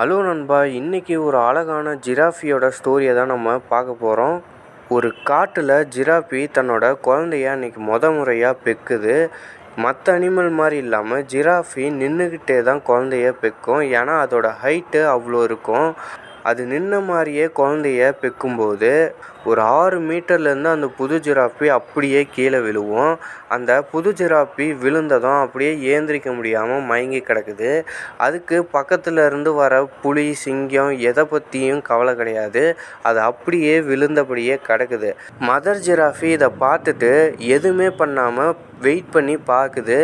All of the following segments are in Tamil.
ஹலோ நண்பா இன்றைக்கி ஒரு அழகான ஜிராஃபியோட ஸ்டோரியை தான் நம்ம பார்க்க போகிறோம் ஒரு காட்டில் ஜிராஃபி தன்னோட குழந்தைய இன்றைக்கி முத முறையாக பெக்குது. மற்ற அனிமல் மாதிரி இல்லாமல் ஜிராஃபி நின்றுக்கிட்டே தான் குழந்தைய பெக்கும். ஏன்னா அதோட ஹைட்டு அவ்வளோ இருக்கும். அது நின்ன மாதிரியே குழந்தைய பெக்கும்போது ஒரு ஆறு மீட்டர்லேருந்து அந்த புது ஜிராஃபி அப்படியே கீழே விழுவும். அந்த புது ஜிராஃபி விழுந்ததும் அப்படியே ஏந்திரிக்க முடியாமல் மயங்கி கிடக்குது. அதுக்கு பக்கத்தில் இருந்து வர புலி சிங்கம் எதை பற்றியும் கவலை கிடையாது. அது அப்படியே விழுந்தபடியே கிடக்குது. மதர் ஜிராஃபி இதை பார்த்துட்டு எதுவுமே பண்ணாமல் வெயிட் பண்ணி பார்க்குது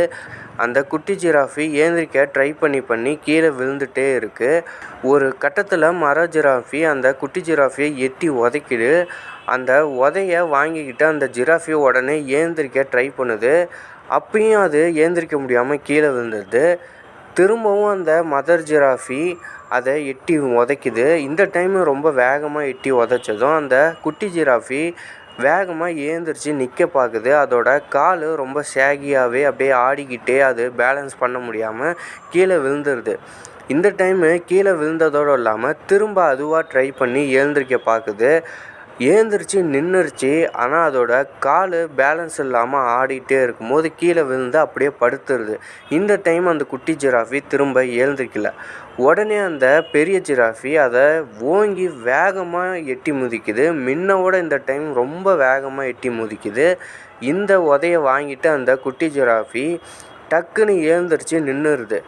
அந்த குட்டி ஜிராஃபி ஏந்திரிக்க ட்ரை பண்ணி பண்ணி கீழே விழுந்துட்டே இருக்குது ஒரு கட்டத்தில் மர ஜிராஃபி அந்த குட்டி ஜிராஃபியை எட்டி உதைக்குது. அந்த உதைய வாங்கிக்கிட்டு அந்த ஜிராஃபி உடனே ஏந்திரிக்க ட்ரை பண்ணுது. அப்பயும் அது ஏந்திரிக்க முடியாமல் கீழே விழுந்துடுது. திரும்பவும் அந்த மதர் ஜிராஃபி அதை எட்டி உதைக்குது. இந்த டைமு ரொம்ப வேகமாக எட்டி உதைச்சதும் அந்த குட்டி ஜிராஃபி வேகமாக ஏந்திரிச்சு நிற்க பார்க்குது அதோட கால் ரொம்ப ஷேகியாகவே அப்படியே ஆடிக்கிட்டே அது பேலன்ஸ் பண்ண முடியாமல் கீழே விழுந்துருது. இந்த டைமு கீழே விழுந்ததோடு இல்லாமல் திரும்ப அதுவாக ட்ரை பண்ணி எழுந்திரிக்க பார்க்குது ஏந்திரிச்சு நின்றுருச்சு ஆனால் அதோட கால் பேலன்ஸ் இல்லாமல் ஆடிட்டே இருக்கும்போது கீழே விழுந்து அப்படியே படுத்துருது. இந்த டைம் அந்த குட்டி ஜிராஃபி திரும்ப எழுந்திரிக்கல. உடனே அந்த பெரிய ஜிராஃபி அதை ஓங்கி வேகமாக எட்டி முதிக்குது. முன்னோட இந்த டைம் ரொம்ப வேகமாக எட்டி முதிக்குது. இந்த உதையை வாங்கிட்டு அந்த குட்டி ஜிராஃபி டக்குன்னு எழுந்திரிச்சு நின்றுருது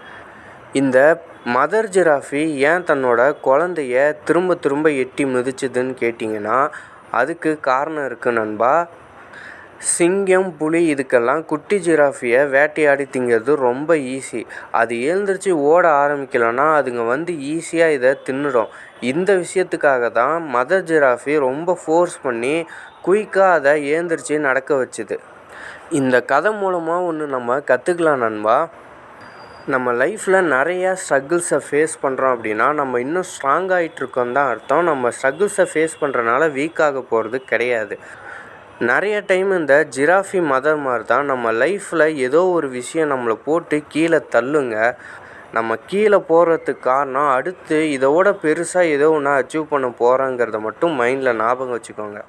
இந்த மதர் ஜிராஃபி ஏன் தன்னோட குழந்தைய திரும்ப திரும்ப எட்டி மிதிச்சதுன்னு கேட்டிங்கன்னா அதுக்கு காரணம் இருக்குது நண்பா. சிங்கம் புலி இதுக்கெல்லாம் குட்டி ஜிராஃபியை வேட்டையாடி திங்கிறது ரொம்ப ஈஸி அது எழுந்திரிச்சு ஓட ஆரம்பிக்கலைன்னா அதுங்க வந்து ஈஸியாக இதை தின்னுடும். இந்த விஷயத்துக்காக தான் மதர் ஜிராஃபி ரொம்ப ஃபோர்ஸ் பண்ணி குயிக்காக அதை ஏந்திரிச்சு நடக்க வச்சுது. இந்த கதை மூலமாக ஒன்று நம்ம கற்றுக்கலாம் நண்பா. நம்ம லைஃப்பில் நிறையா ஸ்ட்ரகிள்ஸை ஃபேஸ் பண்ணுறோம் அப்படின்னா நம்ம இன்னும் ஸ்ட்ராங் ஆகிட்ருக்கோம் தான் அர்த்தம். நம்ம ஸ்ட்ரகிள்ஸை ஃபேஸ் பண்ணுறனால வீக் ஆக போகிறது கிடையாது. நிறைய டைம் இந்த ஜிராஃபி மதர் மாதிரி தான் நம்ம லைஃப்பில் ஏதோ ஒரு விஷயம் நம்மளை போட்டு கீழே தள்ளுங்க. நம்ம கீழே போகிறதுக்கு காரணம் அடுத்து இதோட பெருசாக ஏதோ ஒன்று அச்சீவ் பண்ண போகிறோங்கிறத மட்டும் மைண்டில் ஞாபகம் வச்சுக்கோங்க.